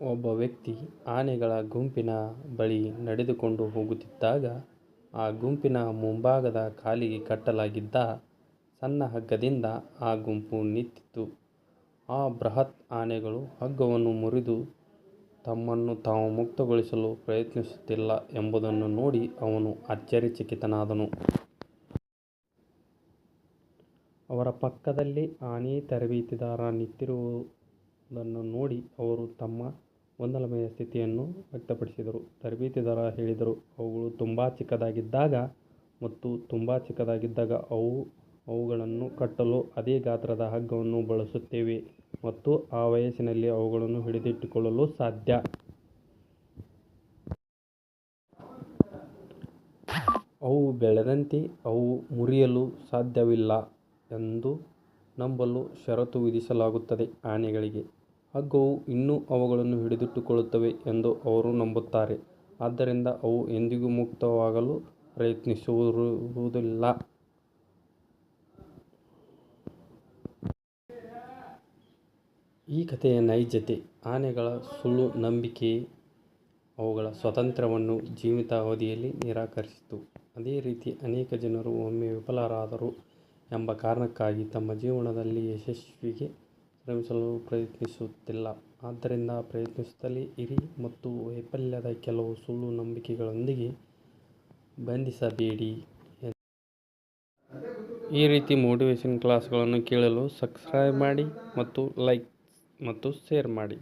ಒಬ್ಬ ವ್ಯಕ್ತಿ ಆನೆಗಳ ಗುಂಪಿನ ಬಳಿ ನಡೆದುಕೊಂಡು ಹೋಗುತ್ತಿದ್ದಾಗ ಆ ಗುಂಪಿನ ಮುಂಭಾಗದ ಕಾಲಿಗೆ ಕಟ್ಟಲಾಗಿದ್ದ ಸಣ್ಣ ಹಗ್ಗದಿಂದ ಆ ಗುಂಪು ನಿಂತಿತ್ತು. ಆ ಬೃಹತ್ ಆನೆಗಳು ಹಗ್ಗವನ್ನು ಮುರಿದು ತಮ್ಮನ್ನು ತಾವು ಮುಕ್ತಗೊಳಿಸಲು ಪ್ರಯತ್ನಿಸುತ್ತಿಲ್ಲ ಎಂಬುದನ್ನು ನೋಡಿ ಅವನು ಆಶ್ಚರ್ಯಚಕಿತನಾದನು. ಅವರ ಪಕ್ಕದಲ್ಲಿ ಆನೆ ತರಬೇತಿದಾರ ನಿಂತಿರುವುದನ್ನು ನೋಡಿ ಅವರು ತಮ್ಮ ಗೊಂದಲಮಯ ಸ್ಥಿತಿಯನ್ನು ವ್ಯಕ್ತಪಡಿಸಿದರು. ತರಬೇತುದಾರ ಹೇಳಿದರು, ಅವುಗಳು ತುಂಬ ಚಿಕ್ಕದಾಗಿದ್ದಾಗ ಮತ್ತು ತುಂಬ ಚಿಕ್ಕದಾಗಿದ್ದಾಗ ಅವು ಅವುಗಳನ್ನು ಕಟ್ಟಲು ಅದೇ ಗಾತ್ರದ ಹಗ್ಗವನ್ನು ಬಳಸುತ್ತೇವೆ ಮತ್ತು ಆ ವಯಸ್ಸಿನಲ್ಲಿ ಅವುಗಳನ್ನು ಹಿಡಿದಿಟ್ಟುಕೊಳ್ಳಲು ಸಾಧ್ಯ. ಅವು ಬೆಳೆದಂತೆ ಅವು ಮುರಿಯಲು ಸಾಧ್ಯವಿಲ್ಲ ಎಂದು ನಂಬಲು ಷರತ್ತು ವಿಧಿಸಲಾಗುತ್ತದೆ. ಆನೆಗಳಿಗೆ ಹಗ್ಗವು ಇನ್ನೂ ಅವುಗಳನ್ನು ಹಿಡಿದಿಟ್ಟುಕೊಳ್ಳುತ್ತವೆ ಎಂದು ಅವರು ನಂಬುತ್ತಾರೆ, ಆದ್ದರಿಂದ ಅವು ಎಂದಿಗೂ ಮುಕ್ತವಾಗಲು ಪ್ರಯತ್ನಿಸುವುದಿಲ್ಲ. ಈ ಕಥೆಯ ನೈಜತೆ ಆನೆಗಳ ಸುಳ್ಳು ನಂಬಿಕೆ ಅವುಗಳ ಸ್ವಾತಂತ್ರ್ಯವನ್ನು ಜೀವಿತಾವಧಿಯಲ್ಲಿ ನಿರಾಕರಿಸಿತು. ಅದೇ ರೀತಿ ಅನೇಕ ಜನರು ಒಮ್ಮೆ ವಿಫಲರಾದರು ಎಂಬ ಕಾರಣಕ್ಕಾಗಿ ತಮ್ಮ ಜೀವನದಲ್ಲಿ ಯಶಸ್ಸಿಗೆ ಶ್ರಮಿಸಲು ಪ್ರಯತ್ನಿಸುತ್ತಿಲ್ಲ. ಆದ್ದರಿಂದ ಪ್ರಯತ್ನಿಸುತ್ತಲೇ ಇರಿ ಮತ್ತು ವೈಫಲ್ಯದ ಕೆಲವು ಸುಳ್ಳು ನಂಬಿಕೆಗಳೊಂದಿಗೆ ಬಂಧಿಸಬೇಡಿ. ಈ ರೀತಿ ಮೋಟಿವೇಶನ್ ಕ್ಲಾಸ್ಗಳನ್ನು ಕೇಳಲು ಸಬ್ಸ್ಕ್ರೈಬ್ ಮಾಡಿ ಮತ್ತು ಲೈಕ್ ಮತ್ತು ಶೇರ್ ಮಾಡಿ.